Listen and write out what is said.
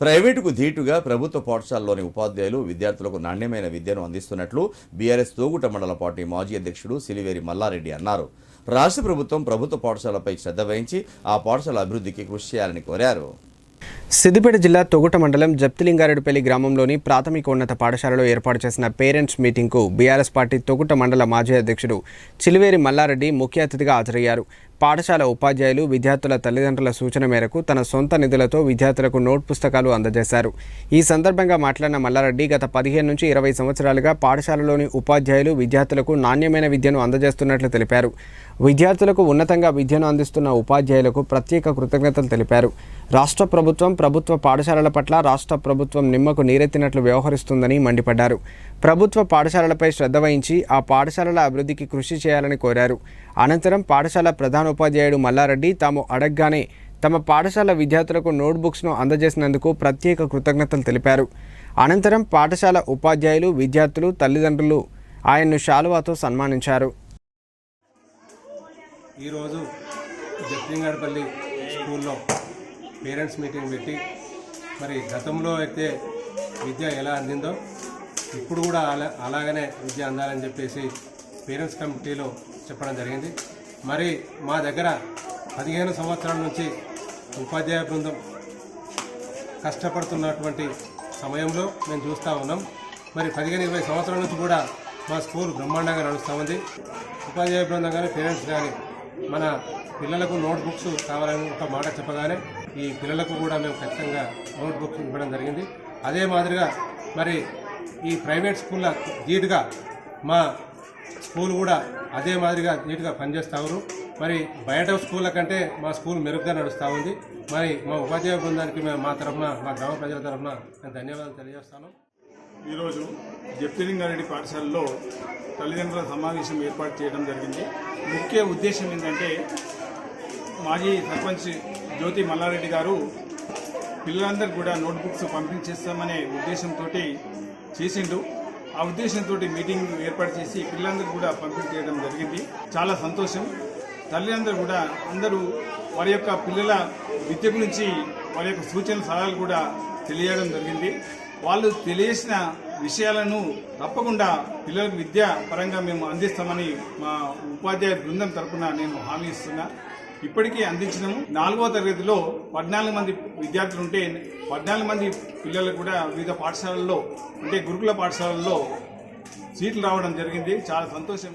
ప్రైవేటుకు ధీటుగా ప్రభుత్వ పాఠశాలలోని ఉపాధ్యాయులు విద్యార్థులకు నాణ్యమైన విద్యను అందిస్తున్నట్లు బీఆర్ఎస్ తోగుట మండల పార్టీ మాజీ అధ్యక్షుడు సిలివేరి మల్లారెడ్డి అన్నారు. రాష్ట్ర ప్రభుత్వం ప్రభుత్వ పాఠశాలపై శ్రద్ధ వహించి ఆ పాఠశాల అభివృద్ధికి కృషి చేయాలని కోరారు. సిద్దిపేట జిల్లా తొగుట మండలం జప్తిలింగారెడ్డిపల్లి గ్రామంలోని ప్రాథమికోన్నత పాఠశాలలో ఏర్పాటు చేసిన పేరెంట్స్ మీటింగ్కు బీఆర్ఎస్ పార్టీ తొగుట మండల మాజీ అధ్యక్షుడు చిలివేరి మల్లారెడ్డి ముఖ్య అతిథిగా హాజరయ్యారు. పాఠశాల ఉపాధ్యాయులు విద్యార్థుల తల్లిదండ్రుల సూచన మేరకు తన సొంత నిధులతో విద్యార్థులకు నోట్ పుస్తకాలు అందజేశారు. ఈ సందర్భంగా మాట్లాడిన మల్లారెడ్డి గత పదిహేను నుంచి ఇరవై సంవత్సరాలుగా పాఠశాలలోని ఉపాధ్యాయులు విద్యార్థులకు నాణ్యమైన విద్యను అందజేస్తున్నట్లు తెలిపారు. విద్యార్థులకు ఉన్నతంగా విద్యను అందిస్తున్న ఉపాధ్యాయులకు ప్రత్యేక కృతజ్ఞతలు తెలిపారు. రాష్ట్ర ప్రభుత్వం ప్రభుత్వ పాఠశాలల పట్ల రాష్ట్ర ప్రభుత్వం నిమ్మకు నీరెత్తినట్లు వ్యవహరిస్తుందని మండిపడ్డారు. ప్రభుత్వ పాఠశాలలపై శ్రద్ధ వహించి ఆ పాఠశాలల అభివృద్ధికి కృషి చేయాలని కోరారు. అనంతరం పాఠశాల ప్రధానోపాధ్యాయుడు మల్లారెడ్డి తాము అడగగానే తమ పాఠశాల విద్యార్థులకు నోట్బుక్స్ను అందజేసినందుకు ప్రత్యేక కృతజ్ఞతలు తెలిపారు. అనంతరం పాఠశాల ఉపాధ్యాయులు విద్యార్థులు తల్లిదండ్రులు ఆయన్ను శాలువాతో సన్మానించారు. ఈరోజు జప్పింగడపల్లి స్కూల్లో పేరెంట్స్ మీటింగ్ పెట్టి మరి గతంలో అయితే విద్య ఎలా అందిందో ఇప్పుడు కూడా అలా అలాగనే విద్య అందాలని చెప్పేసి పేరెంట్స్ కమిటీలో చెప్పడం జరిగింది. మరి మా దగ్గర పదిహేను సంవత్సరాల నుంచి ఉపాధ్యాయ బృందం కష్టపడుతున్నటువంటి సమయంలో మేము చూస్తూ ఉన్నాం. మరి పదిహేను ఇరవై సంవత్సరాల నుంచి కూడా మా స్కూల్ బ్రహ్మాండంగా నడుస్తూ ఉంది. ఉపాధ్యాయ బృందం కానీ పేరెంట్స్ కానీ మన పిల్లలకు నోట్ బుక్స్ కావాలని ఒక మాట చెప్పగానే ఈ పిల్లలకు కూడా మేము ఖచ్చితంగా నోట్ బుక్స్ ఇవ్వడం జరిగింది. అదే మాదిరిగా మరి ఈ ప్రైవేట్ స్కూళ్ళ ధీటుగా మా స్కూల్ కూడా అదే మాదిరిగా నీట్గా పనిచేస్తారు మరి బయట స్కూళ్ళ కంటే మా స్కూల్ మెరుగ్గా నడుస్తూ ఉంది. మరి మా ఉపాధ్యాయ బృందానికి మేము మా తరఫున మా గ్రామ ప్రజల తరఫున నేను ధన్యవాదాలు తెలియజేస్తాను. ఈరోజు జప్తిలింగారెడ్డి పాఠశాలలో తల్లిదండ్రుల సమావేశం ఏర్పాటు చేయడం జరిగింది. ముఖ్య ఉద్దేశం ఏంటంటే మాజీ సర్పంచ్ జ్యోతి మల్లారెడ్డి గారు పిల్లలందరికీ కూడా నోట్బుక్స్ పంపించేస్తామనే ఉద్దేశంతో చేసిండు. ఆ ఉద్దేశంతో మీటింగ్ ఏర్పాటు చేసి పిల్లలందరూ కూడా పంపిణీ చేయడం జరిగింది. చాలా సంతోషం. తల్లిదండ్రులు కూడా అందరూ వారి యొక్క పిల్లల విద్య గురించి వారి యొక్క సూచన సలహాలు కూడా తెలియడం జరిగింది. వాళ్ళు తెలియసిన విషయాలను తప్పకుండా పిల్లలకు విద్య పరంగా మేము అందిస్తామని మా ఉపాధ్యాయ బృందం తరపున నేను హామీ ఇస్తున్నా. ఇప్పటికీ అందించినాము. నాలుగో తరగతిలో పద్నాలుగు మంది విద్యార్థులు ఉంటే పద్నాలుగు మంది పిల్లలు కూడా వివిధ పాఠశాలల్లో అంటే గురుకుల పాఠశాలల్లో సీట్లు రావడం జరిగింది. చాలా సంతోషం.